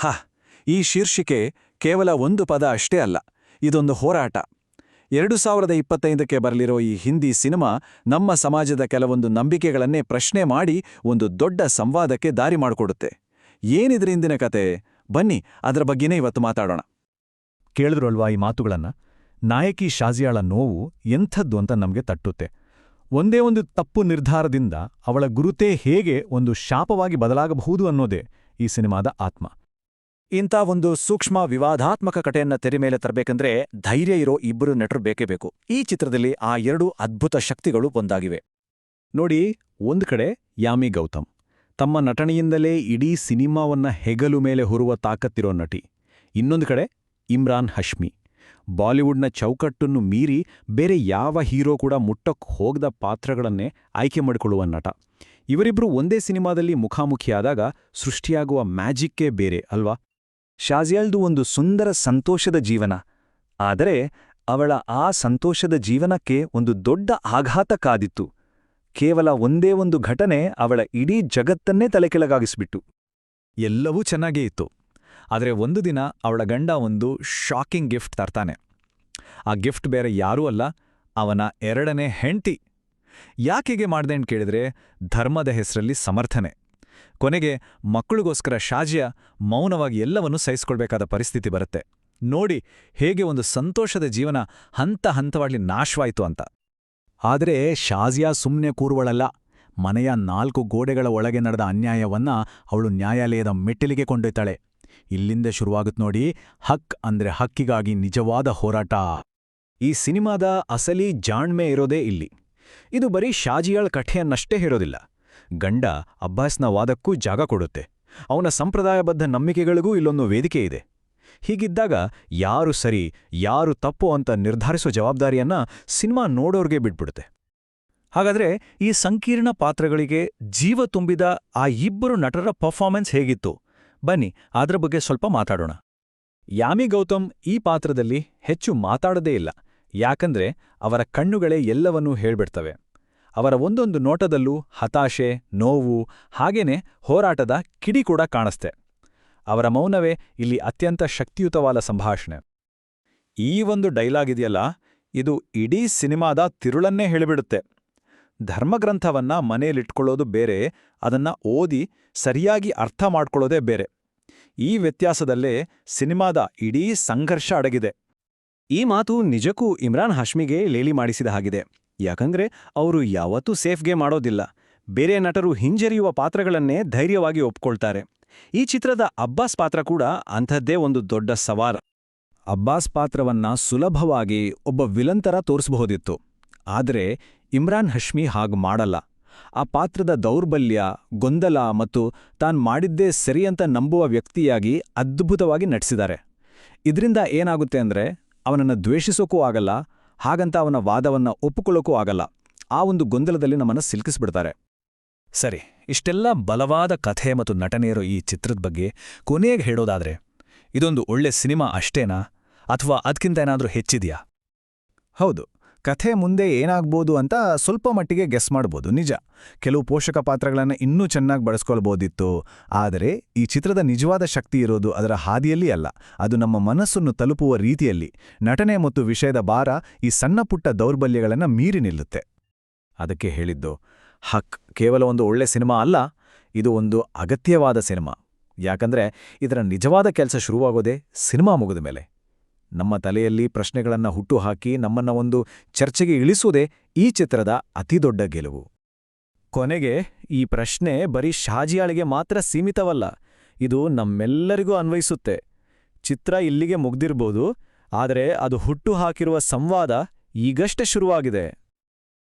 ಹಾ, ಈ ಶೀರ್ಷಿಕೆ ಕೇವಲ ಒಂದು ಪದ ಅಷ್ಟೇ ಅಲ್ಲ, ಇದೊಂದು ಹೋರಾಟ. ಎರಡು ಸಾವಿರದ ಇಪ್ಪತ್ತೈದಕ್ಕೆ ಬರಲಿರೋ ಈ ಹಿಂದಿ ಸಿನಿಮಾ ನಮ್ಮ ಸಮಾಜದ ಕೆಲವೊಂದು ನಂಬಿಕೆಗಳನ್ನೇ ಪ್ರಶ್ನೆ ಮಾಡಿ ಒಂದು ದೊಡ್ಡ ಸಂವಾದಕ್ಕೆ ದಾರಿ ಮಾಡಿಕೊಡುತ್ತೆ. ಏನಿದ್ರಿಂದಿನ ಕತೆ? ಬನ್ನಿ, ಅದರ ಬಗ್ಗೆನೇ ಇವತ್ತು ಮಾತಾಡೋಣ. ಕೇಳಿದ್ರಲ್ವಾ ಈ ಮಾತುಗಳನ್ನ? ನಾಯಕಿ ಶಾಜಿಯಾಳ ನೋವು ಎಂಥದ್ದು ಅಂತ ನಮಗೆ ತಟ್ಟುತ್ತೆ. ಒಂದೇ ಒಂದು ತಪ್ಪು ನಿರ್ಧಾರದಿಂದ ಅವಳ ಗುರುತೇ ಹೇಗೆ ಒಂದು ಶಾಪವಾಗಿ ಬದಲಾಗಬಹುದು ಅನ್ನೋದೇ ಈ ಸಿನಿಮಾದ ಆತ್ಮ. ಇಂಥ ಒಂದು ಸೂಕ್ಷ್ಮ ವಿವಾದಾತ್ಮಕ ಕಟೆಯನ್ನ ತೆರೆ ಮೇಲೆ ತರಬೇಕಂದ್ರೆ ಧೈರ್ಯ ಇರೋ ಇಬ್ಬರು ನಟರು ಬೇಕೇ ಬೇಕು. ಈ ಚಿತ್ರದಲ್ಲಿ ಆ ಎರಡು ಅದ್ಭುತ ಶಕ್ತಿಗಳು ಒಂದಾಗಿವೆ. ನೋಡಿ, ಒಂದು ಕಡೆ ಯಾಮಿ ಗೌತಮ್. ತಮ್ಮ ನಟನೆಯಿಂದಲೇ ಇಡೀ ಸಿನಿಮಾವನ್ನ ಹೆಗಲು ಮೇಲೆ ಹೊರುವ ತಾಕತ್ತಿರೋ ನಟಿ. ಇನ್ನೊಂದು ಕಡೆ ಇಮ್ರಾನ್ ಹಶ್ಮಿ. ಬಾಲಿವುಡ್ನ ಚೌಕಟ್ಟನ್ನು ಮೀರಿ ಬೇರೆ ಯಾವ ಹೀರೋ ಕೂಡ ಮುಟ್ಟಕ್ಕೆ ಹೋಗದ ಪಾತ್ರಗಳನ್ನೇ ಆಯ್ಕೆ ಮಾಡಿಕೊಳ್ಳುವ ನಟ. ಇವರಿಬ್ರು ಒಂದೇ ಸಿನಿಮಾದಲ್ಲಿ ಮುಖಾಮುಖಿಯಾದಾಗ ಸೃಷ್ಟಿಯಾಗುವ ಮ್ಯಾಜಿಕ್ಕೇ ಬೇರೆ, ಅಲ್ವಾ? ಶಾಜಿಯಾಳ್ದು ಒಂದು ಸುಂದರ ಸಂತೋಷದ ಜೀವನ. ಆದರೆ ಅವಳ ಆ ಸಂತೋಷದ ಜೀವನಕ್ಕೆ ಒಂದು ದೊಡ್ಡ ಆಘಾತ ಕಾದಿತ್ತು ಕೇವಲ ಒಂದೇ ಒಂದು ಘಟನೆ ಅವಳ ಇಡೀ ಜಗತ್ತನ್ನೇ ತಲೆಕೆಳಗಾಗಿಸ್ಬಿಟ್ಟು. ಎಲ್ಲವೂ ಚೆನ್ನಾಗೇ ಇತ್ತು. ಆದರೆ ಒಂದು ದಿನ ಅವಳ ಗಂಡ ಒಂದು ಶಾಕಿಂಗ್ ಗಿಫ್ಟ್ ತರ್ತಾನೆ. ಆ ಗಿಫ್ಟ್ ಬೇರೆ ಯಾರೂ ಅಲ್ಲ, ಅವನ ಎರಡನೇ ಹೆಂಡ್ತಿ. ಯಾಕೆಗೆ ಮಾಡ್ದೆ ಅಂತ ಕೇಳಿದ್ರೆ ಧರ್ಮದ ಹೆಸರಲ್ಲಿ ಸಮರ್ಥನೆ. ಕೊನೆಗೆ ಮಕ್ಕಳಿಗೋಸ್ಕರ ಶಾಜಿಯ ಮೌನವಾಗಿ ಎಲ್ಲವನ್ನೂ ಸಹಿಸ್ಕೊಳ್ಬೇಕಾದ ಪರಿಸ್ಥಿತಿ ಬರುತ್ತೆ. ನೋಡಿ, ಹೇಗೆ ಒಂದು ಸಂತೋಷದ ಜೀವನ ಹಂತ ಹಂತವಾಗಿ ನಾಶವಾಯಿತು ಅಂತ. ಆದರೆ ಶಾಜಿಯಾ ಸುಮ್ಮನೆ ಕೂರುವಳಲ್ಲ. ಮನೆಯ ನಾಲ್ಕು ಗೋಡೆಗಳ ಒಳಗೆ ನಡೆದ ಅನ್ಯಾಯವನ್ನ ಅವಳು ನ್ಯಾಯಾಲಯದ ಮೆಟ್ಟಿಲಿಗೆ ಕೊಂಡೊಯ್ತಾಳೆ. ಇಲ್ಲಿಂದ ಶುರುವಾಗುತ್ತ ನೋಡಿ, ಹಕ್ ಅಂದ್ರೆ ಹಕ್ಕಿಗಾಗಿ ನಿಜವಾದ ಹೋರಾಟ. ಈ ಸಿನಿಮಾದ ಅಸಲಿ ಜಾಣ್ಮೆ ಇರೋದೇ ಇಲ್ಲಿ. ಇದು ಬರೀ ಶಾಜಿಯಾಳ್ ಕಠೆಯನ್ನಷ್ಟೇ ಹೇರೋದಿಲ್ಲ ಗಂಡ ಅಬ್ಬಾಸ್ನ ವಾದಕ್ಕೂ ಜಾಗ ಕೊಡುತ್ತೆ. ಅವನ ಸಂಪ್ರದಾಯಬದ್ಧ ನಂಬಿಕೆಗಳಿಗೂ ಇಲ್ಲೊಂದು ವೇದಿಕೆ ಇದೆ. ಹೀಗಿದ್ದಾಗ ಯಾರು ಸರಿ, ಯಾರು ತಪ್ಪು ಅಂತ ನಿರ್ಧರಿಸೋ ಜವಾಬ್ದಾರಿಯನ್ನ ಸಿನಿಮಾ ನೋಡೋರ್ಗೆ ಬಿಟ್ಬಿಡುತ್ತೆ. ಹಾಗಾದ್ರೆ ಈ ಸಂಕೀರ್ಣ ಪಾತ್ರಗಳಿಗೆ ಜೀವ ತುಂಬಿದ ಆ ಇಬ್ಬರು ನಟರ ಪರ್ಫಾರ್ಮೆನ್ಸ್ ಹೇಗಿತ್ತು? ಬನ್ನಿ, ಅದರ ಬಗ್ಗೆ ಸ್ವಲ್ಪ ಮಾತಾಡೋಣ. ಯಾಮಿ ಗೌತಮ್ ಈ ಪಾತ್ರದಲ್ಲಿ ಹೆಚ್ಚು ಮಾತಾಡದೇ ಇಲ್ಲ. ಯಾಕಂದ್ರೆ ಅವರ ಕಣ್ಣುಗಳೇ ಎಲ್ಲವನ್ನೂ ಹೇಳ್ಬಿಡ್ತವೆ. ಅವರ ಒಂದೊಂದು ನೋಟದಲ್ಲೂ ಹತಾಶೆ, ನೋವು, ಹಾಗೇನೆ ಹೋರಾಟದ ಕಿಡಿ ಕೂಡ ಕಾಣಿಸ್ತೆ. ಅವರ ಮೌನವೇ ಇಲ್ಲಿ ಅತ್ಯಂತ ಶಕ್ತಿಯುತವಾದ ಸಂಭಾಷಣೆ. ಈ ಒಂದು ಡೈಲಾಗ್ ಇದೆಯಲ್ಲ, ಇದು ಇಡೀ ಸಿನಿಮಾದ ತಿರುಳನ್ನೇ ಹೇಳಿಬಿಡುತ್ತೆ. ಧರ್ಮಗ್ರಂಥವನ್ನ ಮನೆಯಲ್ಲಿಟ್ಕೊಳ್ಳೋದು ಬೇರೆ, ಅದನ್ನ ಓದಿ ಸರಿಯಾಗಿ ಅರ್ಥ ಮಾಡ್ಕೊಳ್ಳೋದೇ ಬೇರೆ. ಈ ವ್ಯತ್ಯಾಸದಲ್ಲೇ ಸಿನಿಮಾದ ಇಡೀ ಸಂಘರ್ಷ ಅಡಗಿದೆ. ಈ ಮಾತು ನಿಜಕ್ಕೂ ಇಮ್ರಾನ್ ಹಾಶ್ಮಿಗೆ ಲೇಲಿ ಮಾಡಿಸಿದ ಹಾಗಿದೆ. ಯಾಕಂದ್ರೆ ಅವರು ಯಾವತ್ತೂ ಸೇಫ್ಗೆ ಮಾಡೋದಿಲ್ಲ. ಬೇರೆ ನಟರು ಹಿಂಜರಿಯುವ ಪಾತ್ರಗಳನ್ನೇ ಧೈರ್ಯವಾಗಿ ಒಪ್ಕೊಳ್ತಾರೆ. ಈ ಚಿತ್ರದ ಅಬ್ಬಾಸ್ ಪಾತ್ರ ಕೂಡ ಅಂಥದ್ದೇ ಒಂದು ದೊಡ್ಡ ಸವಾರ ಅಬ್ಬಾಸ್ ಪಾತ್ರವನ್ನ ಸುಲಭವಾಗಿ ಒಬ್ಬ ವಿಲಂತರ ತೋರಿಸಬಹುದಿತ್ತು. ಆದರೆ ಇಮ್ರಾನ್ ಹಶ್ಮಿ ಹಾಗ್ ಮಾಡಲ್ಲ. ಆ ಪಾತ್ರದ ದೌರ್ಬಲ್ಯ, ಗೊಂದಲ ಮತ್ತು ತಾನ್ ಮಾಡಿದ್ದೇ ಸರಿಯಂತ ನಂಬುವ ವ್ಯಕ್ತಿಯಾಗಿ ಅದ್ಭುತವಾಗಿ ನಟಿಸಿದ್ದಾರೆ. ಇದರಿಂದ ಏನಾಗುತ್ತೆ ಅಂದ್ರೆ, ಅವನನ್ನ ದ್ವೇಷಿಸೋಕೂ ಆಗಲ್ಲ ಹಾಗಂತ ಅವನ ವಾದವನ್ನ ಒಪ್ಪಿಕೊಳ್ಳೋಕ್ಕೂ ಆಗಲ್ಲ. ಆ ಒಂದು ಗೊಂದಲದಲ್ಲಿ ನಮ್ಮನ್ನ ಸಿಲುಕಿಸ್ಬಿಡ್ತಾರೆ. ಸರಿ, ಇಷ್ಟೆಲ್ಲ ಬಲವಾದ ಕಥೆ ಮತ್ತು ನಟನೆಯರೋ ಈ ಚಿತ್ರದ ಬಗ್ಗೆ ಕೊನೆಗೆ ಹೇಳೋದಾದ್ರೆ, ಇದೊಂದು ಒಳ್ಳೆ ಸಿನಿಮಾ ಅಷ್ಟೇನಾ? ಅಥವಾ ಅದಕ್ಕಿಂತ ಏನಾದರೂ ಹೆಚ್ಚಿದೆಯಾ? ಹೌದು. ಕಥೆ ಮುಂದೆ ಏನಾಗ್ಬೋದು ಅಂತ ಸ್ವಲ್ಪ ಮಟ್ಟಿಗೆ ಗೆಸ್ ಮಾಡ್ಬೋದು, ನಿಜ. ಕೆಲವು ಪೋಷಕ ಪಾತ್ರಗಳನ್ನು ಇನ್ನೂ ಚೆನ್ನಾಗಿ ಬಳಸ್ಕೊಳ್ಬೋದಿತ್ತು. ಆದರೆ ಈ ಚಿತ್ರದ ನಿಜವಾದ ಶಕ್ತಿ ಇರೋದು ಅದರ ಹಾದಿಯಲ್ಲಿ ಅಲ್ಲ. ಅದು ನಮ್ಮ ಮನಸ್ಸನ್ನು ತಲುಪುವ ರೀತಿಯಲ್ಲಿ. ನಟನೆ ಮತ್ತು ವಿಷಯದ ಭಾರ ಈ ಸಣ್ಣಪುಟ್ಟ ದೌರ್ಬಲ್ಯಗಳನ್ನು ಮೀರಿ ನಿಲ್ಲುತ್ತೆ. ಅದಕ್ಕೆ ಹೇಳಿದ್ದು, ಹಕ್ ಕೇವಲ ಒಂದು ಒಳ್ಳೆ ಸಿನಿಮಾ ಅಲ್ಲ, ಇದು ಒಂದು ಅಗತ್ಯವಾದ ಸಿನಿಮಾ. ಯಾಕಂದ್ರೆ ಇದರ ನಿಜವಾದ ಕೆಲಸ ಶುರುವಾಗೋದೇ ಸಿನಿಮಾ ಮುಗಿದ ಮೇಲೆ. ನಮ್ಮ ತಲೆಯಲ್ಲಿ ಪ್ರಶ್ನೆಗಳನ್ನ ಹುಟ್ಟುಹಾಕಿ ನಮ್ಮನ್ನ ಒಂದು ಚರ್ಚೆಗೆ ಇಳಿಸುವುದೇ ಈ ಚಿತ್ರದ ಅತಿದೊಡ್ಡ ಗೆಲುವು. ಕೊನೆಗೆ ಈ ಪ್ರಶ್ನೆ ಬರೀ ಶಾಜಿಯಾಳಿಗೆ ಮಾತ್ರ ಸೀಮಿತವಲ್ಲ, ಇದು ನಮ್ಮೆಲ್ಲರಿಗೂ ಅನ್ವಯಿಸುತ್ತೆ. ಚಿತ್ರ ಇಲ್ಲಿಗೆ ಮುಗ್ದಿರ್ಬೋದು, ಆದರೆ ಅದು ಹುಟ್ಟು ಹಾಕಿರುವ ಸಂವಾದ ಈಗಷ್ಟೇ ಶುರುವಾಗಿದೆ.